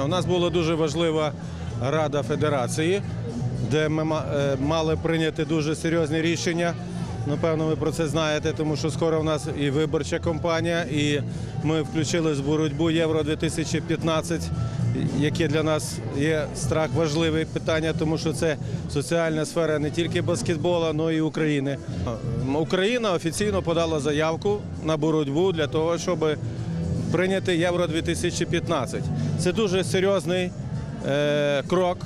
У нас була дуже важлива рада федерації, де ми е, мали прийняти дуже серйозні рішення. Напевно, ви про це знаєте, тому що скоро у нас і виборча кампанія, і ми включились в боротьбу Євро 2015, яке для нас є страх важливе питання, тому що це соціальна сфера не тільки баскетболу, але й України. Україна офіційно подала заявку на боротьбу для того, щоб прийняти Євро 2015. Це дуже серйозний е, крок,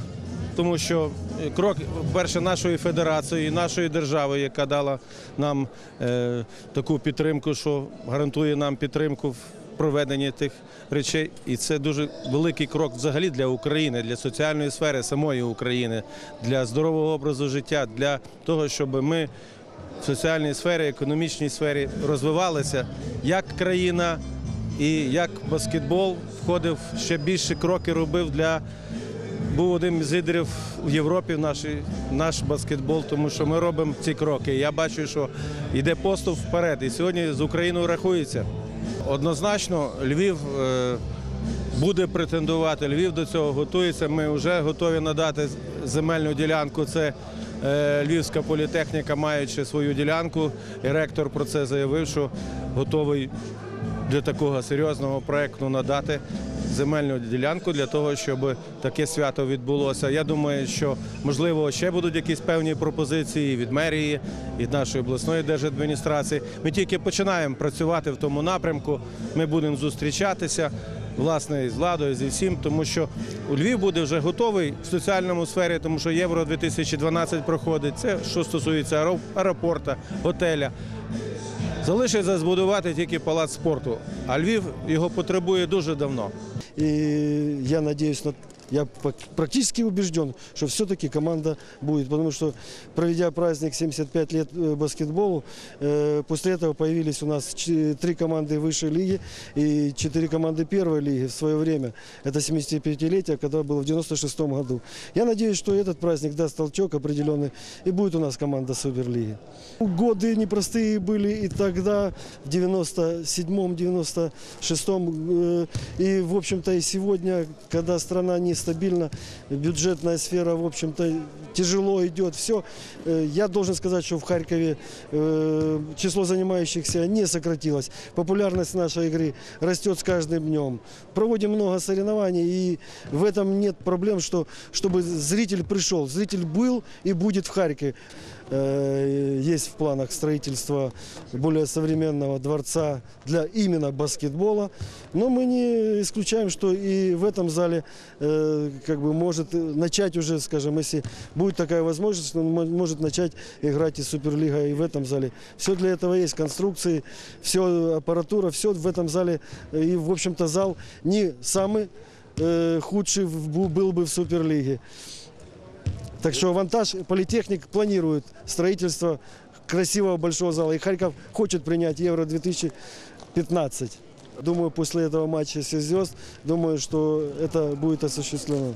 тому що крок, перше, нашої федерації, нашої держави, яка дала нам е, таку підтримку, що гарантує нам підтримку в проведенні тих речей. І це дуже великий крок взагалі для України, для соціальної сфери самої України, для здорового образу життя, для того, щоб ми в соціальній сфері, економічній сфері розвивалися як країна і як баскетбол входив ще більше кроки робив для був одним з лідерів в Європі в нашій, наш баскетбол, тому що ми робимо ці кроки. Я бачу, що йде поступ вперед. І сьогодні з Україною рахується. Однозначно, Львів е, буде претендувати. Львів до цього готується. Ми вже готові надати земельну ділянку. Це е, Львівська політехніка, маючи свою ділянку. І ректор про це заявив, що готовий для такого серйозного проєкту надати земельну ділянку для того, щоб таке свято відбулося. Я думаю, що можливо ще будуть якісь певні пропозиції від мерії, від нашої обласної держадміністрації. Ми тільки починаємо працювати в тому напрямку. Ми будемо зустрічатися. Власне, з владою, зі всім, тому що у Львів буде вже готовий в соціальному сфері, тому що Євро 2012 проходить. Це що стосується аеропорта, готеля. Залишиться збудувати тільки палац спорту, а Львів його потребує дуже давно. І я сподіваюся я практически убежден, что все-таки команда будет. Потому что, проведя праздник 75 лет э, баскетболу, э, после этого появились у нас три команды высшей лиги и четыре команды первой лиги в свое время. Это 75-летие, когда было в 96 году. Я надеюсь, что этот праздник даст толчок определенный и будет у нас команда Суперлиги. Годы непростые были и тогда, в 97-м, 96-м, э, и, в общем-то, и сегодня, когда страна нестабильна, бюджетная сфера, в общем-то, тяжело идет, все. Я должен сказать, что в Харькове э, число занимающихся не сократилось. Популярность нашей игры растет с каждым днем. Проводим много соревнований, и в этом нет проблем, что, чтобы зритель пришел. Зритель был и будет в Харькове. Э, Есть в планах строительство более современного дворца для именно баскетбола. Но мы не исключаем, что и в этом зале э, как бы может начать уже, скажем, если будет такая возможность, он мо- может начать играть и Суперлига и в этом зале. Все для этого есть конструкции, все аппаратура, все в этом зале. И, в общем-то, зал не самый э, худший в- бу- был бы в Суперлиге. Так что «Вантаж» политехник планирует строительство красивого большого зала. И Харьков хочет принять Евро-2015. Думаю, после этого матча «Все звезд», думаю, что это будет осуществлено.